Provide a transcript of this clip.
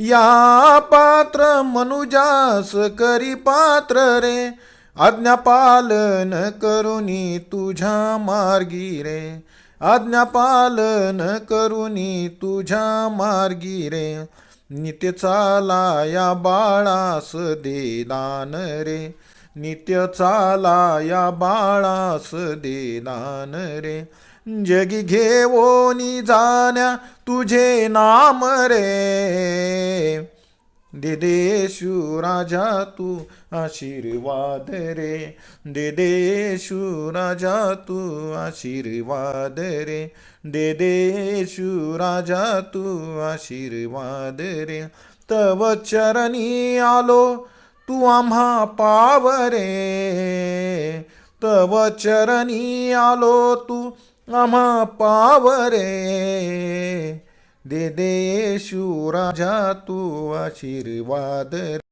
या पात्र मनुजास करी पात्र रे. आज्ञापालन करुणी करुनी तुझ्या मार्गी रे. आज्ञापालन करुणी करुनी तुझ्या मार्गी रे. नित्य चाला या बाळास दे दान रे. नित्य चाला या बाळास दे दान रे. जगी घेवोनी जाण्या तुझे नाम रे. दे राजा तू आशीर्वाद रे. दे राजा तू आशीर्वाद रे. दे राजा तू आशीर्वाद रे. तव चरणी आलो तू आम्हा पावरे तव चरणी आलो तू आम्हा पावरे दे दे येशू राजा तू आशीर्वाद